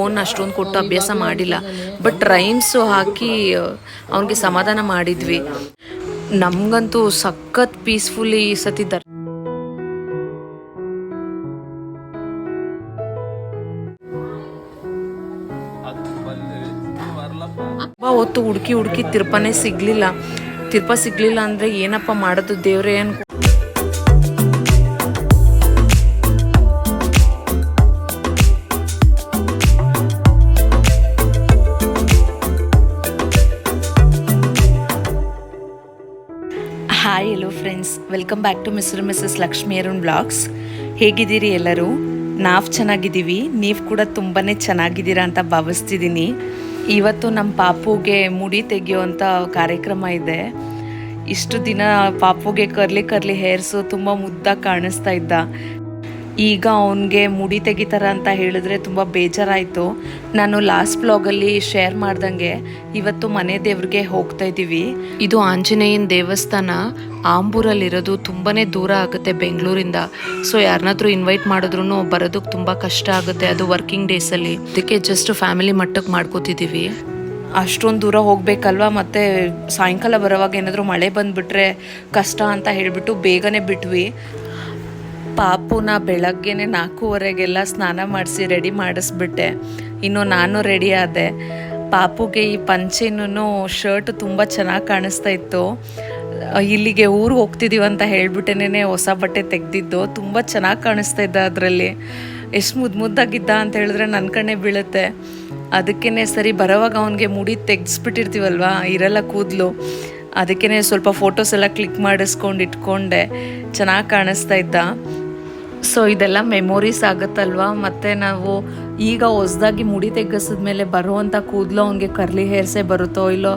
Phone ಅಷ್ಟೊಂದು ಕೊಟ್ಟು ಅಭ್ಯಾಸ ಮಾಡಿಲ್ಲ. ಬಟ್ ರೈಮ್ಸ್ ಹಾಕಿ ಅವನಿಗೆ ಸಮಾಧಾನ ಮಾಡಿದ್ವಿ. ನಮಗಂತೂ ಸಖತ್ ಪೀಸ್ಫುಲ್ಲಿ ಸತಿ ಹೊತ್ತು ಹುಡುಕಿ ಹುಡುಕಿ ತಿರ್ಪನೇ ಸಿಗ್ಲಿಲ್ಲ. ತಿರ್ಪ ಸಿಗ್ಲಿಲ್ಲ ಅಂದ್ರೆ ಏನಪ್ಪ ಮಾಡೋದು ದೇವ್ರೇ ಅನ್ಕೊ welcome back to Mr Mrs Lakshmi Arun blogs. ಹೇಗಿದ್ದೀರಿ ಎಲ್ಲರೂ? ನಾವು ಚೆನ್ನಾಗಿದ್ದೀವಿ. ನೀವು ಕೂಡ ತುಂಬಾ ಚೆನ್ನಾಗಿದ್ದೀರಾ ಅಂತ ಭಾವಿಸ್ತಿದ್ದೀನಿ. ಇವತ್ತು ನಮ್ಮ ಪಾಪುಗೆ ಮುಡಿ ತೆಗೆಯುವಂಥ ಕಾರ್ಯಕ್ರಮ ಇದೆ. ಇಷ್ಟು ದಿನ ಪಾಪುಗೆ ಕರ್ಲಿ ಕರ್ಲಿ ಹೇರ್ಸು ತುಂಬ ಮುದ್ದಾಗಿ ಕಾಣಿಸ್ತಾ ಇದ್ದ. ಈಗ ಅವನಿಗೆ ಮುಡಿ ತೆಗಿತಾರ ಅಂತ ಹೇಳಿದ್ರೆ ತುಂಬ ಬೇಜಾರಾಯಿತು. ನಾನು ಲಾಸ್ಟ್ ಬ್ಲಾಗಲ್ಲಿ ಶೇರ್ ಮಾಡ್ದಂಗೆ ಇವತ್ತು ಮನೆ ದೇವ್ರಿಗೆ ಹೋಗ್ತಾ ಇದ್ದೀವಿ. ಇದು ಆಂಜನೇಯನ ದೇವಸ್ಥಾನ. ಆಂಬೂರಲ್ಲಿರೋದು ತುಂಬಾ ದೂರ ಆಗುತ್ತೆ ಬೆಂಗಳೂರಿಂದ. ಸೊ ಯಾರನ್ನಾದ್ರೂ ಇನ್ವೈಟ್ ಮಾಡಿದ್ರು ಬರೋದಕ್ಕೆ ತುಂಬ ಕಷ್ಟ ಆಗುತ್ತೆ ಅದು ವರ್ಕಿಂಗ್ ಡೇಸಲ್ಲಿ ಅದಕ್ಕೆ ಜಸ್ಟ್ ಫ್ಯಾಮಿಲಿ ಮಟ್ಟಕ್ಕೆ ಮಾಡ್ಕೋತಿದ್ದೀವಿ. ಅಷ್ಟೊಂದು ದೂರ ಹೋಗ್ಬೇಕಲ್ವಾ ಮತ್ತೆ ಸಾಯಂಕಾಲ ಬರೋವಾಗ ಏನಾದರೂ ಮಳೆ ಬಂದುಬಿಟ್ರೆ ಕಷ್ಟ ಅಂತ ಹೇಳಿಬಿಟ್ಟು ಬೇಗನೆ ಬಿಟ್ವಿ. ಪಾಪುನ ಬೆಳಗ್ಗೆನೆ ನಾಲ್ಕೂವರೆಗೆಲ್ಲ ಸ್ನಾನ ಮಾಡಿಸಿ ರೆಡಿ ಮಾಡಿಸ್ಬಿಟ್ಟೆ. ಇನ್ನು ನಾನು ರೆಡಿ ಆದೆ. ಪಾಪುಗೆ ಈ ಪಂಚೆನೂ ಶರ್ಟ್ ತುಂಬ ಚೆನ್ನಾಗಿ ಕಾಣಿಸ್ತಾ ಇತ್ತು. ಇಲ್ಲಿಗೆ ಊರಿಗೆ ಹೋಗ್ತಿದ್ದೀವಿ ಅಂತ ಹೇಳ್ಬಿಟ್ಟೇನೆ ಹೊಸ ಬಟ್ಟೆ ತೆಗೆದಿದ್ದು. ತುಂಬ ಚೆನ್ನಾಗಿ ಕಾಣಿಸ್ತಾ ಇದ್ದ ಅದರಲ್ಲಿ. ಎಷ್ಟು ಮುದ್ದು ಮುದ್ದಾಗಿದ್ದ ಅಂತ ಹೇಳಿದ್ರೆ ನನ್ನ ಕಣ್ಣೆ ಬೀಳುತ್ತೆ. ಅದಕ್ಕೇ ಸರಿ ಬರೋವಾಗ ಅವನಿಗೆ ಮುಡಿ ತೆಗೆಸ್ಬಿಟ್ಟಿರ್ತೀವಲ್ವಾ? ಇರಲ್ಲ ಕೂದಲು. ಅದಕ್ಕೇ ಸ್ವಲ್ಪ ಫೋಟೋಸ್ ಎಲ್ಲ ಕ್ಲಿಕ್ ಮಾಡಿಸ್ಕೊಂಡು ಇಟ್ಕೊಂಡೆ. ಚೆನ್ನಾಗಿ ಕಾಣಿಸ್ತಾ ಇದ್ದ. ಸೊ ಇದೆಲ್ಲ ಮೆಮೊರೀಸ್ ಆಗುತ್ತಲ್ವಾ? ಮತ್ತು ನಾವು ಈಗ ಹೊಸ್ದಾಗಿ ಮುಡಿ ತೆಗೆಸಿದ್ಮೇಲೆ ಬರುವಂಥ ಕೂದಲು ಅವ್ನಿಗೆ ಕರ್ಲಿ ಹೇರ್ಸೇ ಬರುತ್ತೋ ಇಲ್ಲೋ,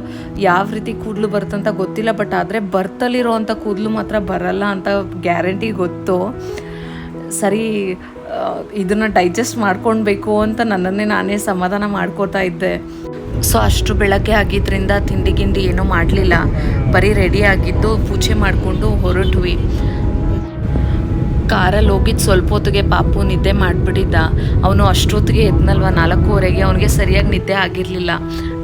ಯಾವ ರೀತಿ ಕೂದಲು ಬರುತ್ತಂತ ಗೊತ್ತಿಲ್ಲ ಬಟ್ ಆದರೆ ಬರ್ತಲ್ಲಿರೋವಂಥ ಕೂದಲು ಮಾತ್ರ ಬರಲ್ಲ ಅಂತ ಗ್ಯಾರಂಟಿ ಗೊತ್ತು. ಸರಿ ಇದನ್ನು ಡೈಜೆಸ್ಟ್ ಮಾಡ್ಕೊಳ್ಬೇಕು ಅಂತ ನನ್ನನ್ನೇ ನಾನೇ ಸಮಾಧಾನ ಮಾಡ್ಕೋತಾ ಇದ್ದೆ. ಸೊ ಅಷ್ಟು ಬೆಳಗ್ಗೆ ಆಗಿದ್ದರಿಂದ ತಿಂಡಿ ಗಿಂಡಿ ಏನೂ ಮಾಡಲಿಲ್ಲ. ಬರೀ ರೆಡಿ ಆಗಿದ್ದು ಪೂಜೆ ಮಾಡಿಕೊಂಡು ಹೊರಟ್ವಿ. ಕಾರಲ್ಲಿ ಹೋಗಿದ್ದು ಸ್ವಲ್ಪ ಹೊತ್ತಿಗೆ ಪಾಪು ನಿದ್ದೆ ಮಾಡಿಬಿಟ್ಟಿದ್ದ. ಅವನು ಅಷ್ಟೊತ್ತಿಗೆ ಎದ್ನಲ್ವ? ನಾಲ್ಕೂವರೆಗೆ ಅವನಿಗೆ ಸರಿಯಾಗಿ ನಿದ್ದೆ ಆಗಿರಲಿಲ್ಲ.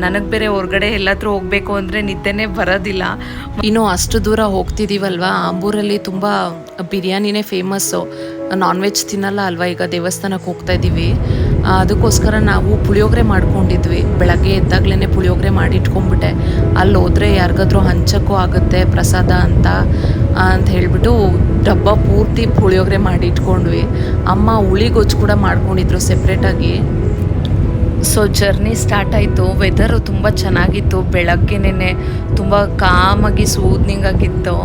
ನನಗೆ ಬೇರೆ ಹೊರಗಡೆ ಎಲ್ಲಾದರೂ ಹೋಗಬೇಕು ಅಂದರೆ ನಿದ್ದೆನೇ ಬರೋದಿಲ್ಲ. ಇನ್ನು ಅಷ್ಟು ದೂರ ಹೋಗ್ತಿದ್ದೀವಲ್ವ ಆಂಬೂರಲ್ಲಿ ತುಂಬ ಬಿರಿಯಾನಿನೇ ಫೇಮಸ್ಸು. ನಾನ್ ವೆಜ್ ತಿನ್ನಲ್ಲ ಅಲ್ವಾ? ಈಗ ದೇವಸ್ಥಾನಕ್ಕೆ ಹೋಗ್ತಾ ಇದ್ದೀವಿ ಅದಕ್ಕೋಸ್ಕರ ನಾವು ಪುಳಿಯೋಗರೆ ಮಾಡ್ಕೊಂಡಿದ್ವಿ. ಬೆಳಗ್ಗೆ ಎದ್ದಾಗ್ಲೇ ಪುಳಿಯೋಗರೆ ಮಾಡಿ ಇಟ್ಕೊಂಡ್ಬಿಟ್ಟೆ ಅಲ್ಲಿ ಹೋದರೆ ಯಾರಿಗಾದ್ರೂ ಹಂಚಕ್ಕೂ ಆಗುತ್ತೆ ಪ್ರಸಾದ ಅಂತ ಅಂತ ಹೇಳ್ಬಿಟ್ಟು ಡಬ್ಬ ಪೂರ್ತಿ ಪುಳಿಯೋಗರೆ ಮಾಡಿ ಇಟ್ಕೊಂಡ್ವಿ. ಅಮ್ಮ ಗೊಜ್ಜು ಕೂಡ ಮಾಡ್ಕೊಂಡಿದ್ರು ಸೆಪ್ರೇಟಾಗಿ ಸೊ ಜರ್ನಿ ಸ್ಟಾರ್ಟ್ ಆಯಿತು. ವೆದರು ತುಂಬ ಚೆನ್ನಾಗಿತ್ತು. ಬೆಳಗ್ಗೆನೇ ತುಂಬ ಕಾಮಾಗಿ ಸೂದ್ನಿಂಗ್ ಆಗಿತ್ತು.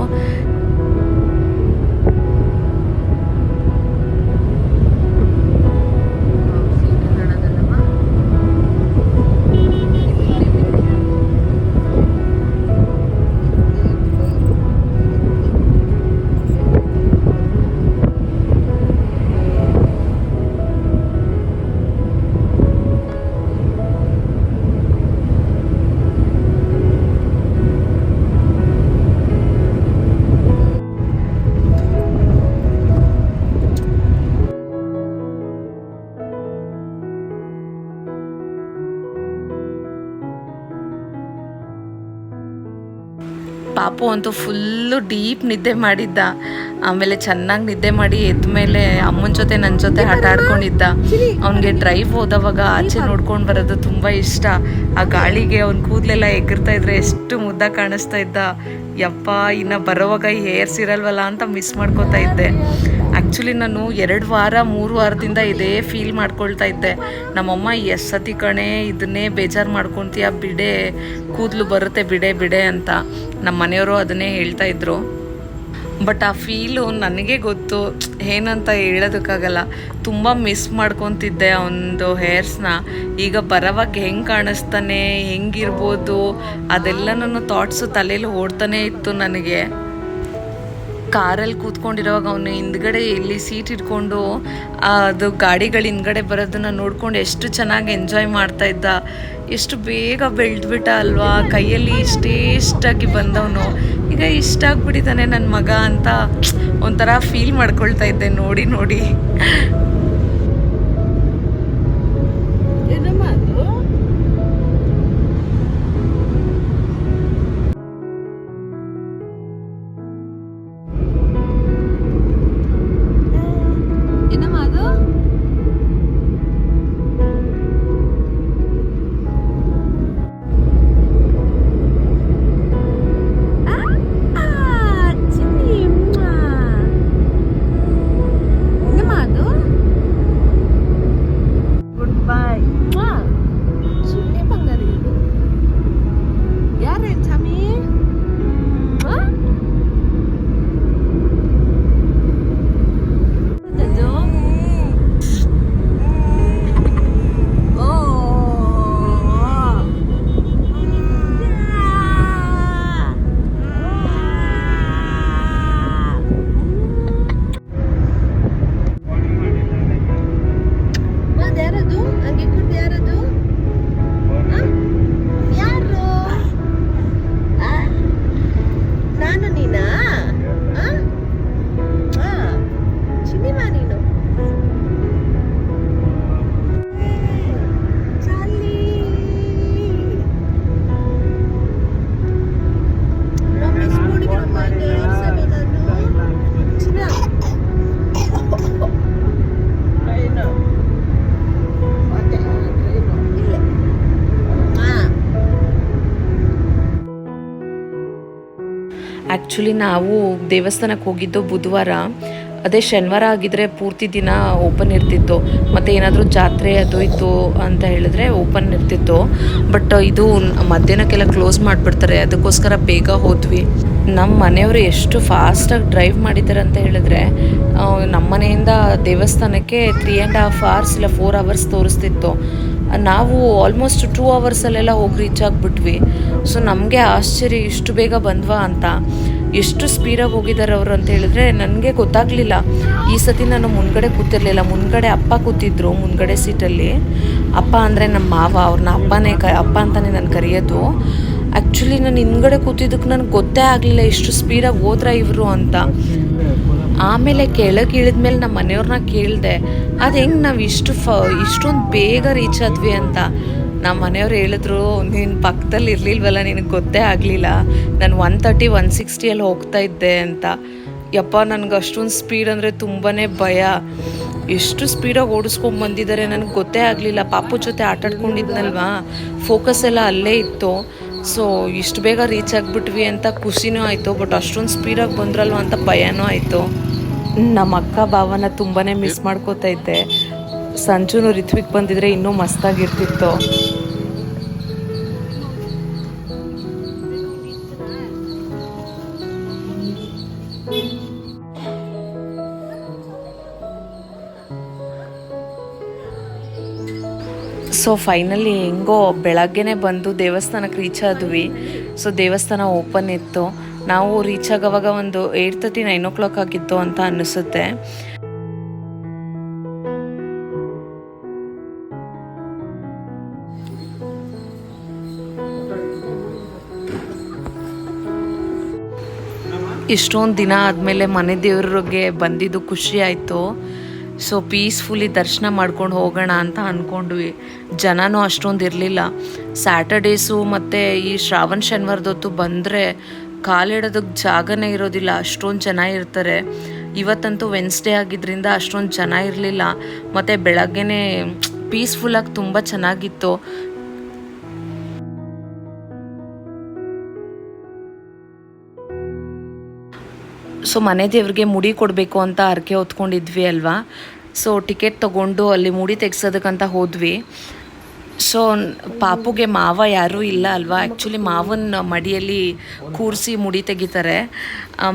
ಪಾಪು ಅಂತೂ ಫುಲ್ಲು ಡೀಪ್ ನಿದ್ದೆ ಮಾಡಿದ್ದ. ಆಮೇಲೆ ಚೆನ್ನಾಗಿ ನಿದ್ದೆ ಮಾಡಿ ಎದ್ದ ಮೇಲೆ ಅಮ್ಮನ ಜೊತೆ ನನ್ನ ಜೊತೆ ಆಟ ಆಡ್ಕೊಂಡಿದ್ದ. ಅವನಿಗೆ ಡ್ರೈವ್ ಹೋದವಾಗ ಆಚೆ ನೋಡ್ಕೊಂಡು ಬರೋದು ತುಂಬ ಇಷ್ಟ. ಆ ಗಾಳಿಗೆ ಅವ್ನ ಕೂದಲೆಲ್ಲ ಎಗರ್ತಾ ಇದ್ರೆ ಎಷ್ಟು ಮುದ್ದ ಕಾಣಿಸ್ತಾ ಇದ್ದ. ಯಪ್ಪ ಇನ್ನು ಬರೋವಾಗ ಹೇರ್ಸ್ ಇರಲ್ವಲ್ಲ ಅಂತ ಮಿಸ್ ಮಾಡ್ಕೋತಾ ಇದ್ದೆ. ಆ್ಯಕ್ಚುಲಿ ನಾನು ಎರಡು ವಾರ, ಮೂರು ವಾರದಿಂದ ಇದೇ ಫೀಲ್ ಮಾಡ್ಕೊಳ್ತಾ ಇದ್ದೆ. ನಮ್ಮಮ್ಮ ಎಷ್ಟು ಸತಿ ಕಣೆ, ಇದನ್ನೇ ಬೇಜಾರು ಮಾಡ್ಕೊತೀಯ, ಬಿಡೆ, ಕೂದಲು ಬರುತ್ತೆ, ಬಿಡೆ ಬಿಡೆ ಅಂತ ನಮ್ಮ ಮನೆಯವರು ಅದನ್ನೇ ಹೇಳ್ತಾ ಇದ್ರು. ಬಟ್ ಆ ಫೀಲು ನನಗೆ ಗೊತ್ತು, ಏನಂತ ಹೇಳೋದಕ್ಕಾಗಲ್ಲ. ತುಂಬ ಮಿಸ್ ಮಾಡ್ಕೊತಿದ್ದೆ ಒಂದು ಹೇರ್ಸ್ನ ಈಗ ಬರೋವಾಗ ಹೆಂಗೆ ಕಾಣಿಸ್ತಾನೆ, ಹೆಂಗಿರ್ಬೋದು, ಅದೆಲ್ಲ ನನ್ನ ಥಾಟ್ಸು ತಲೆಯಲ್ಲಿ ಓಡ್ತಾನೆ ಇತ್ತು ನನಗೆ. ಕಾರಲ್ಲಿ ಕೂತ್ಕೊಂಡಿರೋವಾಗ ಅವನು ಹಿಂದ್ಗಡೆ ಇಲ್ಲಿ ಸೀಟ್ ಇಟ್ಕೊಂಡು ಅದು ಗಾಡಿಗಳು ಹಿಂದ್ಗಡೆ ಬರೋದನ್ನ ನೋಡ್ಕೊಂಡು ಎಷ್ಟು ಚೆನ್ನಾಗಿ ಎಂಜಾಯ್ ಮಾಡ್ತಾ ಇದ್ದ. ಎಷ್ಟು ಬೇಗ ಬೆಳೆದ್ಬಿಟ್ಟ ಅಲ್ವಾ? ಕೈಯಲ್ಲಿ ಇಷ್ಟೇ ಇಷ್ಟಾಗಿ ಬಂದವನು. ಈಗ ಇಷ್ಟ ಆಗ್ಬಿಟ್ಟಿದ್ದಾನೆ ನನ್ನ ಮಗ ಅಂತ ಒಂಥರ ಫೀಲ್ ಮಾಡ್ಕೊಳ್ತಾ ಇದ್ದೆ ನೋಡಿ ನೋಡಿ. ಯಾರದು? ಹಂಗೆ ಯಾರದು? ಆ್ಯಕ್ಚುಲಿ ನಾವು ದೇವಸ್ಥಾನಕ್ಕೆ ಹೋಗಿದ್ದು ಬುಧವಾರ. ಅದೇ ಶನಿವಾರ ಆಗಿದ್ದರೆ ಪೂರ್ತಿ ದಿನ ಓಪನ್ ಇರ್ತಿತ್ತು. ಮತ್ತು ಏನಾದರೂ ಜಾತ್ರೆ ಅದು ಇತ್ತು ಅಂತ ಹೇಳಿದ್ರೆ ಓಪನ್ ಇರ್ತಿತ್ತು. ಬಟ್ ಇದು ಮಧ್ಯಾಹ್ನಕ್ಕೆಲ್ಲ ಕ್ಲೋಸ್ ಮಾಡಿಬಿಡ್ತಾರೆ. ಅದಕ್ಕೋಸ್ಕರ ಬೇಗ ಹೋದ್ವಿ. ನಮ್ಮ ಮನೆಯವರು ಎಷ್ಟು ಫಾಸ್ಟಾಗಿ ಡ್ರೈವ್ ಮಾಡಿದ್ದಾರೆ ಅಂತ ಹೇಳಿದ್ರೆ ನಮ್ಮ ಮನೆಯಿಂದ ದೇವಸ್ಥಾನಕ್ಕೆ ತ್ರೀ ಆ್ಯಂಡ್ ಹಾಫ್ ಅವರ್ಸ್ ಇಲ್ಲ ಫೋರ್ ಅವರ್ಸ್ ತೋರಿಸ್ತಿತ್ತು. ನಾವು ಆಲ್ಮೋಸ್ಟ್ ಟೂ ಅವರ್ಸಲ್ಲೆಲ್ಲ ಹೋಗಿ ರೀಚ್ ಆಗಿಬಿಟ್ವಿ. ಸೊ ನಮಗೆ ಆಶ್ಚರ್ಯ, ಇಷ್ಟು ಬೇಗ ಬಂದ್ವಾ ಅಂತ. ಎಷ್ಟು ಸ್ಪೀಡಾಗಿ ಹೋಗಿದ್ದಾರೆ ಅವರು ಅಂತ ಹೇಳಿದ್ರೆ, ನನಗೆ ಗೊತ್ತಾಗಲಿಲ್ಲ. ಈ ಸತಿ ನಾನು ಮುಂದ್ಗಡೆ ಕೂತಿರ್ಲಿಲ್ಲ. ಮುಂದ್ಗಡೆ ಅಪ್ಪ ಕೂತಿದ್ರು, ಮುಂದ್ಗಡೆ ಸೀಟಲ್ಲಿ ಅಪ್ಪ ಅಂದರೆ ನಮ್ಮ ಮಾವ ಅವ್ರನ್ನ ಅಪ್ಪನೇ ಕ, ಅಪ್ಪ ಅಂತಲೇ ನಾನು ಕರೆಯೋದು. ಆ್ಯಕ್ಚುಲಿ ನಾನು ಹಿಂದ್ಗಡೆ ಕೂತಿದ್ದಕ್ಕೆ ನನಗೆ ಗೊತ್ತೇ ಆಗಲಿಲ್ಲ ಇಷ್ಟು ಸ್ಪೀಡಾಗಿ ಹೋದ್ರ ಇವರು ಅಂತ. ಆಮೇಲೆ ಕೆಳಗೆ ಇಳಿದ್ಮೇಲೆ ನಮ್ಮ ಮನೆಯವ್ರನ್ನ ಕೇಳಿದೆ, ಅದು ಹೆಂಗೆ ನಾವು ಇಷ್ಟು ಫ, ಇಷ್ಟೊಂದು ಬೇಗ ರೀಚ್ ಆದ್ವಿ ಅಂತ? ನಮ್ಮ ಮನೆಯವ್ರು ಹೇಳಿದ್ರು, ನೀನು ಪಕ್ಕದಲ್ಲಿ ಇರಲಿಲ್ವಲ್ಲ, ನಿನಗೆ ಗೊತ್ತೇ ಆಗಲಿಲ್ಲ. ನಾನು ಒನ್ ತರ್ಟಿ ಒನ್ ಸಿಕ್ಸ್ಟಿಯಲ್ಲಿ ಹೋಗ್ತಾ ಇದ್ದೆ ಅಂತ. ಯಪ್ಪ, ನನಗೆ ಅಷ್ಟೊಂದು ಸ್ಪೀಡ್ ಅಂದರೆ ತುಂಬಾ ಭಯ. ಎಷ್ಟು ಸ್ಪೀಡಾಗಿ ಓಡಿಸ್ಕೊಂಡು ಬಂದಿದ್ದಾರೆ ನನಗೆ ಗೊತ್ತೇ ಆಗಲಿಲ್ಲ. ಪಾಪು ಜೊತೆ ಆಟಾಡ್ಕೊಂಡಿದ್ನಲ್ವಾ ಫೋಕಸ್ ಎಲ್ಲ ಅಲ್ಲೇ ಇತ್ತು. ಸೊ ಇಷ್ಟು ಬೇಗ ರೀಚ್ ಆಗಿಬಿಟ್ವಿ ಅಂತ ಖುಷಿನೂ ಆಯಿತು ಬಟ್ ಅಷ್ಟೊಂದು ಸ್ಪೀಡಾಗಿ ಬಂದ್ರಲ್ವ ಅಂತ ಭಯನೂ ಆಯಿತು. ನಮ್ಮ ಅಕ್ಕ ಭಾವನ ತುಂಬಾ ಮಿಸ್ ಮಾಡ್ಕೋತಾ ಇದ್ದೆ. ಸಂಜುನು ರಿತ್ವಿಕ್ ಬಂದಿದ್ರೆ ಇನ್ನೂ ಮಸ್ತಾಗಿರ್ತಿತ್ತು. ಸೊ ಫೈನಲಿ ಹೆಂಗೋ ಬೆಳಗ್ಗೆನೇ ಬಂದು ದೇವಸ್ಥಾನಕ್ಕೆ ರೀಚ್ ಆದ್ವಿ. ಸೊ ದೇವಸ್ಥಾನ ಓಪನ್ ಇತ್ತು. ನಾವು ರೀಚ್ ಆಗೋವಾಗ ಒಂದು eight thirty, nine o'clock ಆಗಿತ್ತು ಅಂತ ಅನ್ನಿಸುತ್ತೆ. ಇಷ್ಟೊಂದು ದಿನ ಆದಮೇಲೆ ಮನೆ ದೇವ್ರಿಗೆ ಬಂದಿದ್ದು ಖುಷಿ ಆಯಿತು. ಸೊ ಪೀಸ್ಫುಲಿ ದರ್ಶನ ಮಾಡ್ಕೊಂಡು ಹೋಗೋಣ ಅಂತ ಅಂದ್ಕೊಂಡ್ವಿ ಜನನೂ ಅಷ್ಟೊಂದು ಇರಲಿಲ್ಲ. ಸ್ಯಾಟರ್ಡೇಸು ಮತ್ತು ಈ ಶ್ರಾವಣ, ಶನಿವಾರದೊತ್ತು ಬಂದರೆ ಕಾಲಿಡೋದಕ್ಕೆ ಜಾಗನೇ ಇರೋದಿಲ್ಲ, ಅಷ್ಟೊಂದು ಜನ ಇರ್ತಾರೆ. ಇವತ್ತಂತೂ ವೆನ್ಸ್ಡೇ ಆಗಿದ್ದರಿಂದ ಅಷ್ಟೊಂದು ಜನ ಇರಲಿಲ್ಲ. ಮತ್ತು ಬೆಳಗ್ಗೆನೇ ಪೀಸ್ಫುಲ್ಲಾಗಿ ತುಂಬ ಚೆನ್ನಾಗಿತ್ತು. ಸೊ ಮನೆ ದೇವ್ರಿಗೆ ಮುಡಿ ಕೊಡಬೇಕು ಅಂತ ಹರಕೆ ಹೊತ್ಕೊಂಡಿದ್ವಿ ಅಲ್ವಾ? ಸೊ ಟಿಕೆಟ್ ತೊಗೊಂಡು ಅಲ್ಲಿ ಮುಡಿ ತೆಗ್ಸೋದಕ್ಕಂತ ಹೋದ್ವಿ. ಸೊ ಪಾಪುಗೆ ಮಾವ ಯಾರೂ ಇಲ್ಲ ಅಲ್ವಾ? ಆ್ಯಕ್ಚುಲಿ ಮಾವನ ಮಡಿಯಲ್ಲಿ ಕೂರಿಸಿ ಮುಡಿ ತೆಗಿತಾರೆ.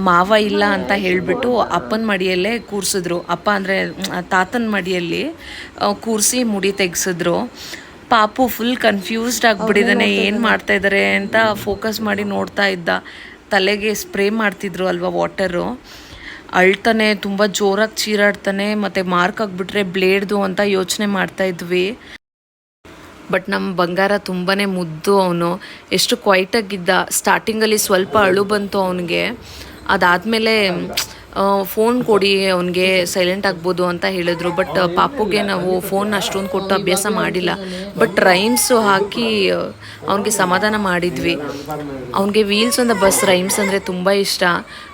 ಮಾವ ಇಲ್ಲ ಅಂತ ಹೇಳಿಬಿಟ್ಟು ಅಪ್ಪನ ಮಡಿಯಲ್ಲೇ ಕೂರಿಸಿದ್ರು. ಅಪ್ಪ ಅಂದರೆ ತಾತನ ಮಡಿಯಲ್ಲಿ ಕೂರಿಸಿ ಮುಡಿ ತೆಗೆಸಿದ್ರು. ಪಾಪು ಫುಲ್ ಕನ್ಫ್ಯೂಸ್ಡ್ ಆಗಿಬಿಟ್ಟಿದ್ದಾನೆ. ಏನು ಮಾಡ್ತಾ ಇದ್ದಾರೆ ಅಂತ ಫೋಕಸ್ ಮಾಡಿ ನೋಡ್ತಾ ಇದ್ದ. ತಲೆಗೆ ಸ್ಪ್ರೇ ಮಾಡ್ತಿದ್ರು ಅಲ್ವಾ ವಾಟರು ಅಳ್ತಾನೆ ತುಂಬ ಜೋರಾಗಿ ಚೀರಾಡ್ತಾನೆ ಮತ್ತು ಮಾರ್ಕ್ ಆಗಿಬಿಟ್ರೆ ಬ್ಲೇಡ್ದು ಅಂತ ಯೋಚನೆ ಮಾಡ್ತಾ ಇದ್ವಿ. ಬಟ್ ನಮ್ಮ ಬಂಗಾರ ತುಂಬಾ ಮುದ್ದು ಅವನು. ಎಷ್ಟು ಕ್ವೈಟಾಗಿದ್ದ ಸ್ಟಾರ್ಟಿಂಗಲ್ಲಿ ಸ್ವಲ್ಪ ಅಳು ಬಂತು ಅವನಿಗೆ. ಅದಾದಮೇಲೆ ಫೋನ್ ಕೊಡಿ, ಅವನಿಗೆ ಸೈಲೆಂಟ್ ಆಗ್ಬೋದು ಅಂತ ಹೇಳಿದ್ರು. ಬಟ್ ಪಾಪುಗೆ ನಾವು ಫೋನ್ ಅಷ್ಟೊಂದು ಕೊಟ್ಟು ಅಭ್ಯಾಸ ಮಾಡಿಲ್ಲ. ಬಟ್ ರೈಮ್ಸು ಹಾಕಿ ಅವನಿಗೆ ಸಮಾಧಾನ ಮಾಡಿದ್ವಿ. ಅವನಿಗೆ ವೀಲ್ಸ್ ಒಂದು ಬಸ್ ರೈಮ್ಸ್ ಅಂದರೆ ತುಂಬ ಇಷ್ಟ.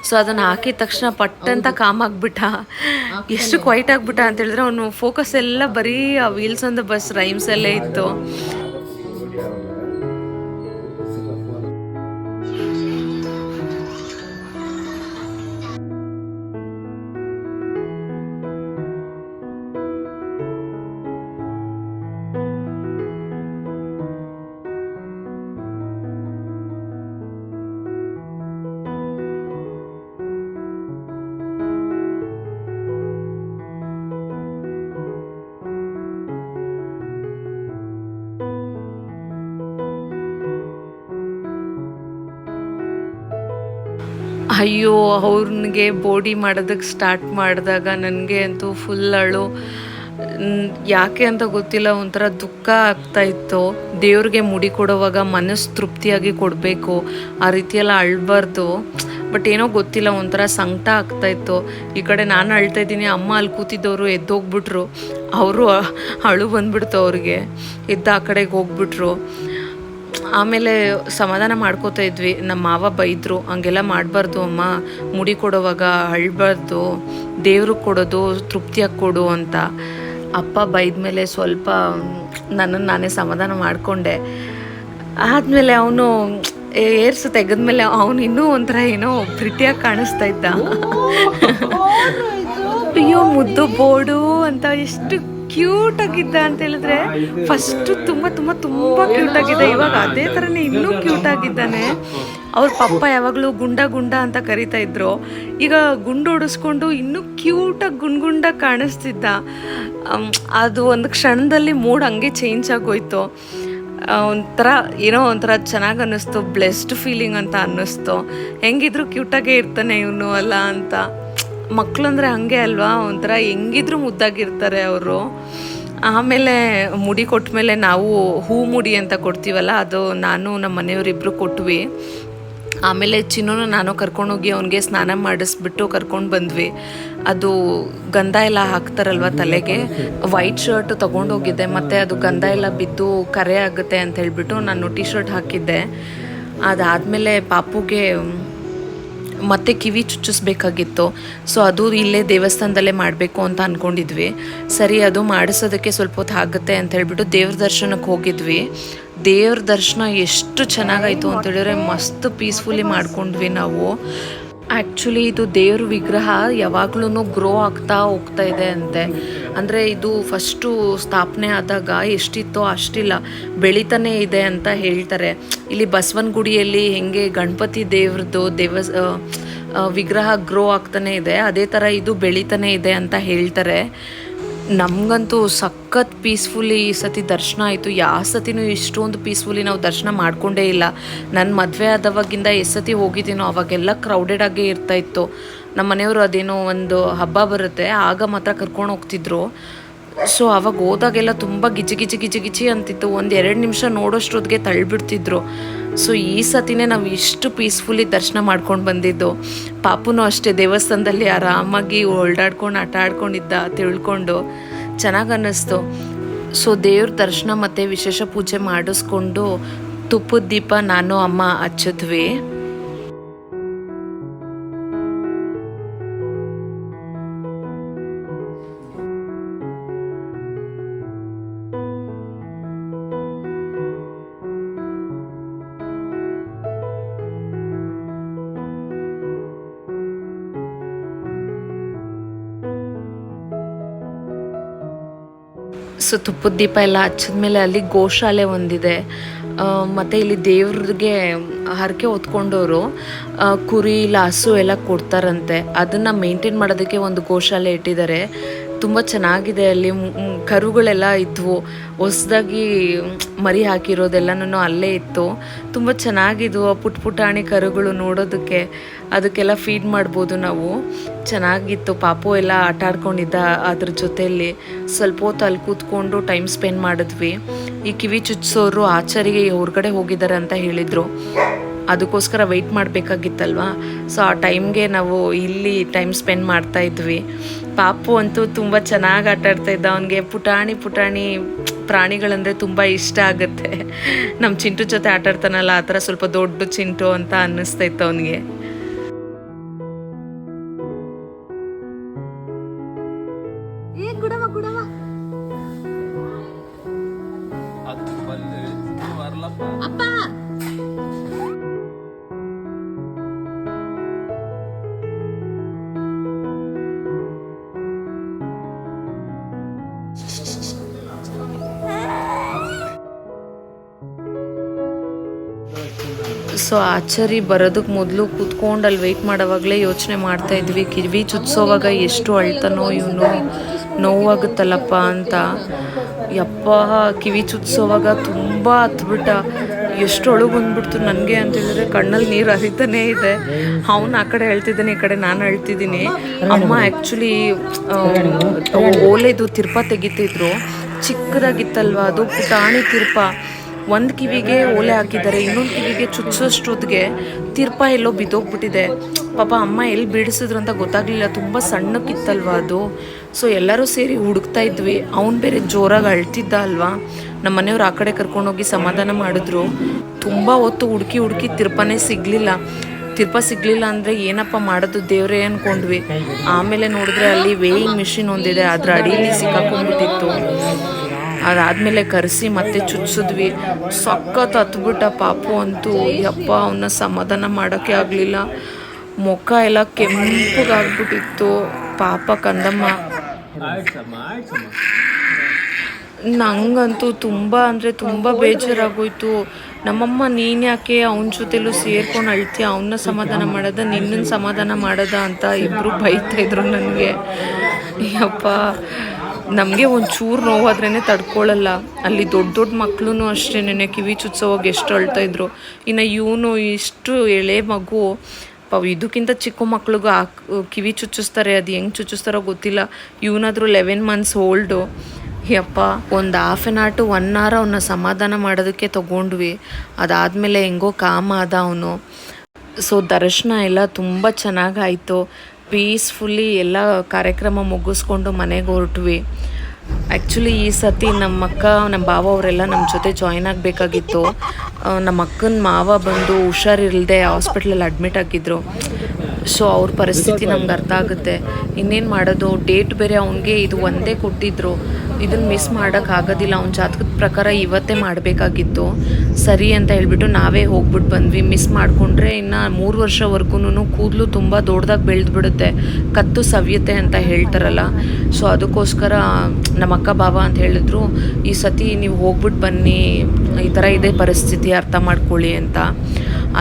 ಸೊ ಅದನ್ನು ಹಾಕಿದ ತಕ್ಷಣ ಪಟ್ ಅಂತ ಕಾಮ್ ಆಗ್ಬಿಟ್ಟ. ಎಷ್ಟು ಕ್ವೈಟ್ ಆಗ್ಬಿಟ್ಟ ಅಂತ ಹೇಳಿದ್ರೆ ಅವನು ಫೋಕಸ್ ಎಲ್ಲ ಬರೀ ಆ ವೀಲ್ಸ್ ಒಂದು ಬಸ್ ರೈಮ್ಸ್ ಅಲ್ಲೇ ಇತ್ತು. ಅಯ್ಯೋ, ಅವ್ರನ್ಗೆ ಬೋಡಿ ಮಾಡೋದಕ್ಕೆ ಸ್ಟಾರ್ಟ್ ಮಾಡಿದಾಗ ನನಗೆ ಅಂತೂ ಫುಲ್ ಅಳು. ಯಾಕೆ ಅಂತ ಗೊತ್ತಿಲ್ಲ, ಒಂಥರ ದುಃಖ ಆಗ್ತಾ ಇತ್ತು. ದೇವ್ರಿಗೆ ಮುಡಿ ಕೊಡುವಾಗ ಮನಸ್ಸು ತೃಪ್ತಿಯಾಗಿ ಕೊಡಬೇಕು. ಆ ರೀತಿಯೆಲ್ಲ ಅಳ್ಬಾರ್ದು. ಬಟ್ ಏನೋ ಗೊತ್ತಿಲ್ಲ, ಒಂಥರ ಸಂಕಟ ಆಗ್ತಾ ಇತ್ತು. ಈ ಕಡೆ ನಾನು ಅಳ್ತಾ ಇದ್ದೀನಿ, ಅಮ್ಮ ಅಲ್ಲಿ ಕೂತಿದ್ದವರು ಎದ್ದೋಗ್ಬಿಟ್ರು. ಅವರು ಅಳು ಬಂದ್ಬಿಡ್ತು ಅವ್ರಿಗೆ. ಎದ್ದು ಆ ಕಡೆಗೆ ಹೋಗ್ಬಿಟ್ರು. ಆಮೇಲೆ ಸಮಾಧಾನ ಮಾಡ್ಕೋತಾ ಇದ್ವಿ. ನಮ್ಮ ಮಾವ ಬೈದ್ರು ಹಂಗೆಲ್ಲ ಮಾಡಬಾರ್ದು ಅಮ್ಮ. ಮುಡಿ ಕೊಡೋವಾಗ ಅಳ್ಬಾರ್ದು. ದೇವ್ರಿಗೆ ಕೊಡೋದು ತೃಪ್ತಿಯಾಗಿ ಕೊಡು ಅಂತ. ಅಪ್ಪ ಬೈದ್ಮೇಲೆ ಸ್ವಲ್ಪ ನನ್ನನ್ನು ನಾನೇ ಸಮಾಧಾನ ಮಾಡಿಕೊಂಡೆ. ಆದಮೇಲೆ ಅವನು ಏರ್ಸು ತೆಗೆದ್ಮೇಲೆ ಅವನು ಇನ್ನೂ ಒಂಥರ ಏನೋ ಪ್ರೀತಿಯಾಗಿ ಕಾಣಿಸ್ತಾ ಇದ್ದ. ಅಯ್ಯೋ ಮುದ್ದು ಬೋಡು ಅಂತ ಎಷ್ಟು ಕ್ಯೂಟ್ ಆಗಿದ್ದ ಅಂತ ಹೇಳಿದ್ರೆ ಫಸ್ಟ್ ತುಂಬಾ ತುಂಬಾ ತುಂಬಾ ಕ್ಯೂಟ್ ಆಗಿದ್ದ ಇವಾಗ ಅದೇ ತರನೇ ಇನ್ನೂ ಕ್ಯೂಟ್ ಆಗಿದ್ದಾನೆ ಅವ್ರ ಪಪ್ಪ ಯಾವಾಗಲೂ ಗುಂಡ ಗುಂಡ ಅಂತ ಕರಿತಾ ಇದ್ರು. ಈಗ ಗುಂಡು ಹೊಡಿಸ್ಕೊಂಡು ಇನ್ನೂ ಕ್ಯೂಟಾಗಿ ಗುಂಡ್ ಗುಂಡಾಗಿ ಕಾಣಿಸ್ತಿದ್ದ ಅದು ಒಂದು ಕ್ಷಣದಲ್ಲಿ ಮೂಡ್ ಹಂಗೆ ಚೇಂಜ್ ಆಗೋಯ್ತು. ಒಂಥರ ಏನೋ ಒಂಥರ ಚೆನ್ನಾಗಿ ಅನ್ನಿಸ್ತು, ಬ್ಲೆಸ್ಡ್ ಫೀಲಿಂಗ್ ಅಂತ ಅನ್ನಿಸ್ತು. ಹೆಂಗಿದ್ರು ಕ್ಯೂಟಾಗೇ ಇರ್ತಾನೆ ಇವನು ಅಲ್ಲ ಅಂತ. ಮಕ್ಳು ಅಂದರೆ ಹಂಗೆ ಅಲ್ವಾ? ಒಂಥರ ಹೆಂಗಿದ್ರು ಮುದ್ದಾಗಿರ್ತಾರೆ ಅವರು. ಆಮೇಲೆ ಮುಡಿ ಕೊಟ್ಮೇಲೆ ನಾವು ಹೂ ಮುಡಿ ಅಂತ ಕೊಡ್ತೀವಲ್ಲ, ಅದು ನಾನು ನಮ್ಮ ಮನೆಯವರಿಬ್ಬರು ಕೊಟ್ವಿ. ಆಮೇಲೆ ಚಿನ್ನೋನ ನಾನು ಕರ್ಕೊಂಡೋಗಿ ಅವನಿಗೆ ಸ್ನಾನ ಮಾಡಿಸ್ಬಿಟ್ಟು ಕರ್ಕೊಂಡು ಬಂದ್ವಿ. ಅದು ಗಂಧ ಎಲ್ಲ ಹಾಕ್ತಾರಲ್ವ ತಲೆಗೆ? ವೈಟ್ ಶರ್ಟ್ ತೊಗೊಂಡೋಗಿದ್ದೆ, ಮತ್ತು ಅದು ಗಂಧ ಎಲ್ಲ ಬಿದ್ದು ಕರೆ ಆಗುತ್ತೆ ಅಂತ ಹೇಳಿಬಿಟ್ಟು ನಾನು ಟಿ ಶರ್ಟ್ ಹಾಕಿದ್ದೆ. ಅದಾದಮೇಲೆ ಪಾಪುಗೆ ಮತ್ತೆ ಕಿವಿ ಚುಚ್ಚಿಸ್ಬೇಕಾಗಿತ್ತು. ಸೊ ಅದು ಇಲ್ಲೇ ದೇವಸ್ಥಾನದಲ್ಲೇ ಮಾಡಬೇಕು ಅಂತ ಅಂದ್ಕೊಂಡಿದ್ವಿ ಸರಿ, ಅದು ಮಾಡಿಸೋದಕ್ಕೆ ಸ್ವಲ್ಪ ಹೊತ್ತು ಆಗುತ್ತೆ ಅಂತ ಹೇಳ್ಬಿಟ್ಟು ದೇವ್ರ ದರ್ಶನಕ್ಕೆ ಹೋಗಿದ್ವಿ. ದೇವ್ರ ದರ್ಶನ ಎಷ್ಟು ಚೆನ್ನಾಗಾಯಿತು ಅಂತ ಹೇಳಿದ್ರೆ ಮಸ್ತ್ ಪೀಸ್ಫುಲಿ ಮಾಡ್ಕೊಂಡ್ವಿ ನಾವು. ಆ್ಯಕ್ಚುಲಿ ಇದು ದೇವ್ರ ವಿಗ್ರಹ ಯಾವಾಗ್ಲೂ ಗ್ರೋ ಆಗ್ತಾ ಹೋಗ್ತಾ ಇದೆ ಅಂತೆ. ಅಂದರೆ ಇದು ಫಸ್ಟು ಸ್ಥಾಪನೆ ಆದಾಗ ಎಷ್ಟಿತ್ತೋ ಅಷ್ಟಿಲ್ಲ. ಬೆಳೀತಾನೆ ಇದೆ ಅಂತ ಹೇಳ್ತಾರೆ. ಇಲ್ಲಿ ಬಸವನಗುಡಿಯಲ್ಲಿ ಹೆಂಗೆ ಗಣಪತಿ ದೇವ್ರದ್ದು ದೇವ ವಿಗ್ರಹ ಗ್ರೋ ಆಗ್ತಾನೆ ಇದೆ. ಅದೇ ಥರ ಇದು ಬೆಳೀತಾನೆ ಇದೆ ಅಂತ ಹೇಳ್ತಾರೆ. ನಮಗಂತೂ ಸಖತ್ ಪೀಸ್ಫುಲಿ ಈ ಸತಿ ದರ್ಶನ ಆಯಿತು. ಯಾವ ಸತಿನೂ ಇಷ್ಟೊಂದು ಪೀಸ್ಫುಲಿ ನಾವು ದರ್ಶನ ಮಾಡ್ಕೊಂಡೇ ಇಲ್ಲ. ನನ್ನ ಮದುವೆ ಆದವಾಗಿಂದ ಎಷ್ಟು ಸತಿ ಹೋಗಿದ್ದೀನೋ, ಅವಾಗೆಲ್ಲ ಕ್ರೌಡೆಡ್ ಆಗೇ ಇರ್ತಾ ಇತ್ತು. ನಮ್ಮ ಮನೆಯವರು ಅದೇನೋ ಒಂದು ಹಬ್ಬ ಬರುತ್ತೆ, ಆಗ ಮಾತ್ರ ಕರ್ಕೊಂಡು ಹೋಗ್ತಿದ್ರು. ಸೊ ಅವಾಗ ಹೋದಾಗೆಲ್ಲ ತುಂಬ ಗಿಜಿ ಗಿಜಿ ಗಿಜಿ ಗಿಜಿ ಅಂತಿತ್ತು. ಒಂದು ಎರಡು ನಿಮಿಷ ನೋಡೋಷ್ಟೊತ್ತಿಗೆ ತಳ್ಳಿಬಿಡ್ತಿದ್ರು ಸೊ ಈ ಸತಿನೇ ನಾವು ಇಷ್ಟು ಪೀಸ್ಫುಲ್ಲಿ ದರ್ಶನ ಮಾಡ್ಕೊಂಡು ಬಂದಿದ್ದು. ಪಾಪುನು ಅಷ್ಟೇ ದೇವಸ್ಥಾನದಲ್ಲಿ ಆರಾಮಾಗಿ ಓಡಾಡ್ಕೊಂಡು ಆಟ ಆಡ್ಕೊಂಡಿದ್ದ ತಿಳ್ಕೊಂಡು ಚೆನ್ನಾಗಿ ಅನ್ನಿಸ್ತು. ಸೊ ದೇವ್ರ ದರ್ಶನ ಮತ್ತು ವಿಶೇಷ ಪೂಜೆ ಮಾಡಿಸ್ಕೊಂಡು ತುಪ್ಪದ ದೀಪ ನಾನು, ಅಮ್ಮ ಹಚ್ಚಿದ್ವಿ. ಸೊ ತುಪ್ಪದ ದೀಪ ಎಲ್ಲ ಹಚ್ಚಿದ್ಮೇಲೆ ಅಲ್ಲಿ ಗೋಶಾಲೆ ಒಂದಿದೆ. ಮತ್ತು ಇಲ್ಲಿ ದೇವ್ರಿಗೆ ಹರಕೆ ಹೊತ್ಕೊಂಡವರು ಕುರಿ ಇಲ್ಲ ಹಸು ಎಲ್ಲ ಕೊಡ್ತಾರಂತೆ. ಅದನ್ನು ಮೇಂಟೈನ್ ಮಾಡೋದಕ್ಕೆ ಒಂದು ಗೋಶಾಲೆ ಇಟ್ಟಿದ್ದಾರೆ. ತುಂಬ ಚೆನ್ನಾಗಿದೆ ಅಲ್ಲಿ. ಕರುಗಳೆಲ್ಲ ಇದ್ವು. ಹೊಸ್ದಾಗಿ ಮರಿ ಹಾಕಿರೋದೆಲ್ಲನೂ ಅಲ್ಲೇ ಇತ್ತು. ತುಂಬ ಚೆನ್ನಾಗಿದ್ವು ಆ ಪುಟ್ ಪುಟಾಣಿ ಕರುಗಳು ನೋಡೋದಕ್ಕೆ. ಅದಕ್ಕೆಲ್ಲ ಫೀಡ್ ಮಾಡ್ಬೋದು ನಾವು. ಚೆನ್ನಾಗಿತ್ತು. ಪಾಪು ಎಲ್ಲ ಆಟ ಆಡ್ಕೊಂಡಿದ್ದ ಅದ್ರ ಜೊತೆಯಲ್ಲಿ ಸ್ವಲ್ಪ ಹೊತ್ತು ಅಲ್ಲಿ ಕೂತ್ಕೊಂಡು ಟೈಮ್ ಸ್ಪೆಂಡ್ ಮಾಡಿದ್ವಿ. ಈ ಕಿವಿ ಚುಚ್ಚೋರು ಆಚಾರಿಗೆ ಹೊರಗಡೆ ಹೋಗಿದ್ದಾರೆ ಅಂತ ಹೇಳಿದರು. ಅದಕ್ಕೋಸ್ಕರ ವೆಯ್ಟ್ ಮಾಡಬೇಕಾಗಿತ್ತಲ್ವಾ? ಸೊ ಆ ಟೈಮ್ಗೆ ನಾವು ಇಲ್ಲಿ ಟೈಮ್ ಸ್ಪೆಂಡ್ ಮಾಡ್ತಾ ಇದ್ವಿ. ಪಾಪು ಅಂತೂ ತುಂಬ ಚೆನ್ನಾಗಿ ಆಟ ಆಡ್ತಾ ಇದ್ದ. ಅವನಿಗೆ ಪುಟಾಣಿ ಪುಟಾಣಿ ಪ್ರಾಣಿಗಳಂದರೆ ತುಂಬ ಇಷ್ಟ ಆಗುತ್ತೆ. ನಮ್ಮ ಚಿಂಟು ಜೊತೆ ಆಟ ಆಡ್ತಾನಲ್ಲ ಆ ಥರ ಸ್ವಲ್ಪ ದೊಡ್ಡ ಚಿಂಟು ಅಂತ ಅನ್ನಿಸ್ತಾ ಇತ್ತು ಅವನಿಗೆ. ಸೊ ಆಚಾರಿ ಬರೋದಕ್ಕೆ ಮೊದಲು ಕೂತ್ಕೊಂಡು ಅಲ್ಲಿ ವೆಯ್ಟ್ ಮಾಡೋವಾಗಲೇ ಯೋಚನೆ ಮಾಡ್ತಾ ಇದ್ವಿ, ಕಿವಿ ಚುಚ್ಸೋವಾಗ ಎಷ್ಟು ಅಳ್ತಾನೋ ಇವನು, ನೋವಾಗುತ್ತಲ್ಲಪ್ಪ ಅಂತ. ಯಪ್ಪ, ಕಿವಿ ಚುಚ್ಸೋವಾಗ ತುಂಬ ಹತ್ಬಿಟ್ಟ. ಎಷ್ಟು ಒಳಗೆ ಬಂದ್ಬಿಡ್ತು ನನಗೆ ಅಂತೇಳಿದ್ರೆ ಕಣ್ಣಲ್ಲಿ ನೀರು ಹರಿತಾನೇ ಇದೆ. ಅವನು ಆ ಕಡೆ ಹೇಳ್ತಿದ್ದಾನೆ, ಈ ಕಡೆ ನಾನು ಹೇಳ್ತಿದ್ದೀನಿ. ಅಮ್ಮ ಆ್ಯಕ್ಚುಲಿ ಓಲೆದು ತಿರ್ಪ ತೆಗಿತಿದ್ರು. ಚಿಕ್ಕದಾಗಿತ್ತಲ್ವ, ಅದು ಪುಟಾಣಿ ತಿರ್ಪ. ಒಂದು ಕಿವಿಗೆ ಓಲೆ ಹಾಕಿದ್ದಾರೆ, ಇನ್ನೊಂದು ಕಿವಿಗೆ ಚುಚ್ಚಷ್ಟೊತ್ತಿಗೆ ತಿರ್ಪ ಎಲ್ಲೋ ಬಿದ್ದೋಗ್ಬಿಟ್ಟಿದೆ. ಪಾಪ ಅಮ್ಮ ಎಲ್ಲಿ ಬಿಡಿಸಿದ್ರು ಅಂತ ಗೊತ್ತಾಗಲಿಲ್ಲ, ತುಂಬ ಸಣ್ಣಕ್ಕಿತ್ತಲ್ವ ಅದು. ಸೊ ಎಲ್ಲರೂ ಸೇರಿ ಹುಡುಕ್ತಾ ಇದ್ವಿ. ಅವ್ನು ಬೇರೆ ಜೋರಾಗಿ ಅಳ್ತಿದ್ದ ಅಲ್ವಾ? ನಮ್ಮ ಮನೆಯವ್ರು ಆ ಕಡೆ ಕರ್ಕೊಂಡೋಗಿ ಸಮಾಧಾನ ಮಾಡಿದ್ರು. ತುಂಬ ಹೊತ್ತು ಹುಡುಕಿ ಹುಡುಕಿ ತಿರ್ಪನೇ ಸಿಗಲಿಲ್ಲ. ತಿರ್ಪ ಸಿಗಲಿಲ್ಲ ಅಂದರೆ ಏನಪ್ಪ ಮಾಡೋದು, ದೇವರೇ ಅಂದ್ಕೊಂಡ್ವಿ ಆಮೇಲೆ ನೋಡಿದ್ರೆ ಅಲ್ಲಿ ವೇಯಿಂಗ್ ಮಿಷಿನ್ ಒಂದಿದೆ, ಅದರ ಅಡಿಯಲ್ಲಿ ಸಿಕ್ಕಾಕೊಂಡ್ಬಿಟ್ಟಿತ್ತು. ಅದಾದಮೇಲೆ ಕರೆಸಿ ಮತ್ತೆ ಚುಚ್ಚಿಸಿದ್ವಿ ಸಖತ್ ಹತ್ಬಿಟ್ಟ ಪಾಪು ಅಂತೂ. ಯಪ್ಪ ಅವನ್ನ ಸಮಾಧಾನ ಮಾಡೋಕ್ಕೆ ಆಗಲಿಲ್ಲ. ಮುಖ ಎಲ್ಲ ಕೆಂಪಗಾಗ್ಬಿಟ್ಟಿತ್ತು. ಪಾಪ ಕಂದಮ್ಮ. ನಂಗಂತೂ ತುಂಬ ಅಂದರೆ ತುಂಬ ಬೇಜಾರಾಗೋಯ್ತು. ನಮ್ಮಮ್ಮ, ನೀನು ಯಾಕೆ ಅವನ ಜೊತೆಲೂ ಸೇರ್ಕೊಂಡು ಅಳ್ತೀಯ ಅವನ್ನ ಸಮಾಧಾನ ಮಾಡೋದ ನಿನ್ನನ್ನು ಸಮಾಧಾನ ಮಾಡೋದ ಅಂತ ಇಬ್ಬರು ಬೈತಾ ಇದ್ರು ನನಗೆ. ಯಪ್ಪ. ನಮಗೆ ಒಂಚೂರು ನೋವಾದ್ರೇ ತಡ್ಕೊಳ್ಳಲ್ಲ ಅಲ್ಲಿ ದೊಡ್ಡ ದೊಡ್ಡ ಮಕ್ಕಳು ಅಷ್ಟೇ ಕಿವಿ ಚುಚ್ಚೋವಾಗ ಎಷ್ಟು ಅಳ್ತಾ ಇದ್ರು. ಇನ್ನು ಇವನು ಇಷ್ಟು ಎಳೆ ಮಗು ಇದಕ್ಕಿಂತ ಚಿಕ್ಕ ಮಕ್ಳಿಗೂ ಹಾಕ್ ಕಿವಿ ಚುಚ್ಚಿಸ್ತಾರೆ, ಅದು ಹೆಂಗೆ ಚುಚ್ಚಿಸ್ತಾರೋ ಗೊತ್ತಿಲ್ಲ. ಇವನಾದರೂ ಲೆವೆನ್ ಮಂತ್ಸ್ ಓಲ್ಡು ಯಪ್ಪ, ಒಂದು half an hour to one hour ಅವನ್ನ ಸಮಾಧಾನ ಮಾಡೋದಕ್ಕೆ ತಗೊಂಡ್ವಿ. ಅದಾದಮೇಲೆ ಹೆಂಗೋ ಕಾಮ ಆದ ಅವನು. ಸೊ ದರ್ಶನ ಎಲ್ಲ ತುಂಬ ಚೆನ್ನಾಗಾಯಿತು ಪೀಸ್ಫುಲ್ಲಿ ಎಲ್ಲ ಕಾರ್ಯಕ್ರಮ ಮುಗಿಸ್ಕೊಂಡು ಮನೆಗೆ ಹೊರಟ್ವಿ. ಆ್ಯಕ್ಚುಲಿ ಈ ಸತಿ ನಮ್ಮ ಅಕ್ಕ, ನಮ್ಮ ಬಾವ ಅವರೆಲ್ಲ ನಮ್ಮ ಜೊತೆ ಜಾಯ್ನ್ ಆಗಬೇಕಾಗಿತ್ತು. ನಮ್ಮ ಅಕ್ಕನ ಮಾವ ಬಂದು ಹುಷಾರಿಲ್ಲದೆ ಹಾಸ್ಪಿಟ್ಲಲ್ಲಿ ಅಡ್ಮಿಟ್ ಆಗಿದ್ರು. ಸೊ ಅವ್ರ ಪರಿಸ್ಥಿತಿ ನಮ್ಗೆ ಅರ್ಥ ಆಗುತ್ತೆ. ಇನ್ನೇನು ಮಾಡೋದು? ಡೇಟ್ ಬೇರೆ ಅವನಿಗೆ ಇದು ಒಂದೇ ಕೊಟ್ಟಿದ್ರು. ಇದನ್ನು ಮಿಸ್ ಮಾಡೋಕ್ಕಾಗೋದಿಲ್ಲ ಅವ್ನ ಜಾತಕದ ಪ್ರಕಾರ ಇವತ್ತೇ ಮಾಡಬೇಕಾಗಿತ್ತು. ಸರಿ ಅಂತ ಹೇಳಿಬಿಟ್ಟು ನಾವೇ ಹೋಗ್ಬಿಟ್ಟು ಬಂದ್ವಿ. ಮಿಸ್ ಮಾಡಿಕೊಂಡ್ರೆ ಇನ್ನು ಮೂರು ವರ್ಷವರೆಗೂ ಕೂದಲು ತುಂಬ ದೊಡ್ಡದಾಗಿ ಬೆಳೆದ್ಬಿಡುತ್ತೆ. ಕತ್ತು ಸವಿಯುತ್ತೆ ಅಂತ ಹೇಳ್ತಾರಲ್ಲ. ಸೊ ಅದಕ್ಕೋಸ್ಕರ ನಮ್ಮ ಅಕ್ಕ ಬಾಬಾ ಅಂತ ಹೇಳಿದ್ರು, ಈ ಸತಿ ನೀವು ಹೋಗ್ಬಿಟ್ಟು ಬನ್ನಿ. ಈ ಥರ ಇದೆ ಪರಿಸ್ಥಿತಿ, ಅರ್ಥ ಮಾಡ್ಕೊಳ್ಳಿ ಅಂತ.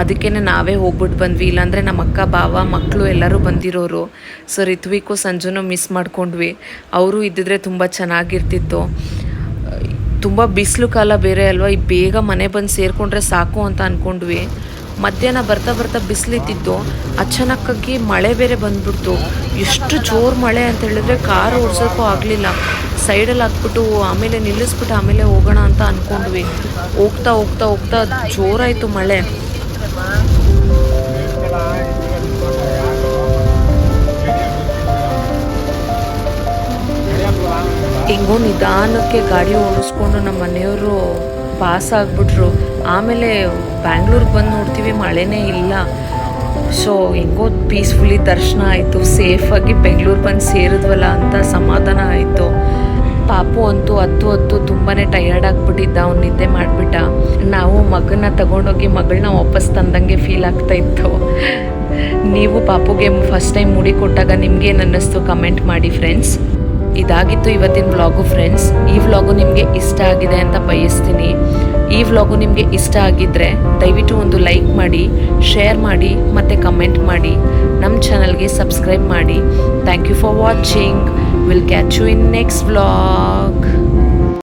ಅದಕ್ಕೇ ನಾವೇ ಹೋಗ್ಬಿಟ್ಟು ಬಂದ್ವಿ. ಇಲ್ಲಾಂದರೆ ನಮ್ಮ ಅಕ್ಕ ಬಾವ ಮಕ್ಕಳು ಎಲ್ಲರೂ ಬಂದಿರೋರು. ಸೊ ರಿತ್ವಿಕು ಸಂಜುನು ಮಿಸ್ ಮಾಡ್ಕೊಂಡ್ವಿ. ಅವರು ಇದ್ದಿದ್ರೆ ತುಂಬ ಚೆನ್ನಾಗಿರ್ತಿತ್ತು. ತುಂಬ ಬಿಸಿಲು ಕಾಲ ಬೇರೆ ಅಲ್ವಾ? ಈ ಬೇಗ ಮನೆ ಬಂದು ಸೇರಿಕೊಂಡ್ರೆ ಸಾಕು ಅಂತ ಅಂದ್ಕೊಂಡ್ವಿ ಮಧ್ಯಾಹ್ನ ಬರ್ತಾ ಬರ್ತಾ ಬಿಸಿಲಿತ್ತಿತ್ತು ಅಚಾನಕ್ಕಾಗಿ ಮಳೆ ಬೇರೆ ಬಂದ್ಬಿಡ್ತು. ಎಷ್ಟು ಜೋರು ಮಳೆ ಅಂತ ಹೇಳಿದ್ರೆ ಕಾರ್ ಓಡಿಸೋಕ್ಕೂ ಆಗಲಿಲ್ಲ. ಸೈಡಲ್ಲಿ ಹಾಕ್ಬಿಟ್ಟು ಆಮೇಲೆ ನಿಲ್ಲಿಸ್ಬಿಟ್ಟು ಆಮೇಲೆ ಹೋಗೋಣ ಅಂತ ಅಂದ್ಕೊಂಡ್ವಿ ಹೋಗ್ತಾ ಹೋಗ್ತಾ ಹೋಗ್ತಾ ಜೋರಾಯಿತು ಮಳೆ. ಹೆಂಗೋ ನಿಧಾನಕ್ಕೆ ಗಾಡಿ ಓಡಿಸ್ಕೊಂಡು ನಮ್ಮ ಮನೆಯವರು ಪಾಸ್ ಆಗಿಬಿಟ್ರು. ಆಮೇಲೆ ಬ್ಯಾಂಗ್ಳೂರಿಗೆ ಬಂದು ನೋಡ್ತೀವಿ, ಮಳೆನೇ ಇಲ್ಲ. ಸೊ ಹೆಂಗೋ ಪೀಸ್ಫುಲ್ಲಿ ದರ್ಶನ ಆಯಿತು. ಸೇಫಾಗಿ ಬೆಂಗಳೂರು ಬಂದು ಸೇರಿದ್ವಲ್ಲ ಅಂತ ಸಮಾಧಾನ ಆಯಿತು. ಪಾಪು ಅಂತೂ ಹತ್ತು ಹತ್ತು ತುಂಬಾನೇ ಟಯರ್ಡ್ ಆಗಿಬಿಟ್ಟಿದ್ದ, ಅವ್ನು ನಿದ್ದೆ ಮಾಡಿಬಿಟ್ಟ. ನಾವು ಮಗನ ತಗೊಂಡೋಗಿ ಮಗಳನ್ನ ವಾಪಸ್ ತಂದಂಗೆ ಫೀಲ್ ಆಗ್ತಾ ಇತ್ತು. ನೀವು ಪಾಪುಗೆ ಫಸ್ಟ್ ಟೈಮ್ ಮುಡಿ ಕೊಟ್ಟಾಗ ನಿಮ್ಗೆ ಅನ್ನಿಸ್ತು ಕಮೆಂಟ್ ಮಾಡಿ ಫ್ರೆಂಡ್ಸ್ ಇದಾಗಿತ್ತು ಇವತ್ತಿನ ವ್ಲಾಗು ಫ್ರೆಂಡ್ಸ್ ಈ ವ್ಲಾಗು ನಿಮಗೆ ಇಷ್ಟ ಆಗಿದೆ ಅಂತ ಬಯಸ್ತೀನಿ. ಈ ವ್ಲಾಗು ನಿಮಗೆ ಇಷ್ಟ ಆಗಿದ್ದರೆ ದಯವಿಟ್ಟು ಒಂದು ಲೈಕ್ ಮಾಡಿ ಶೇರ್ ಮಾಡಿ, ಮತ್ತು ಕಮೆಂಟ್ ಮಾಡಿ. ನಮ್ಮ ಚಾನಲ್ಗೆ ಸಬ್ಸ್ಕ್ರೈಬ್ ಮಾಡಿ. Thank you for watching We'll catch you in next vlog.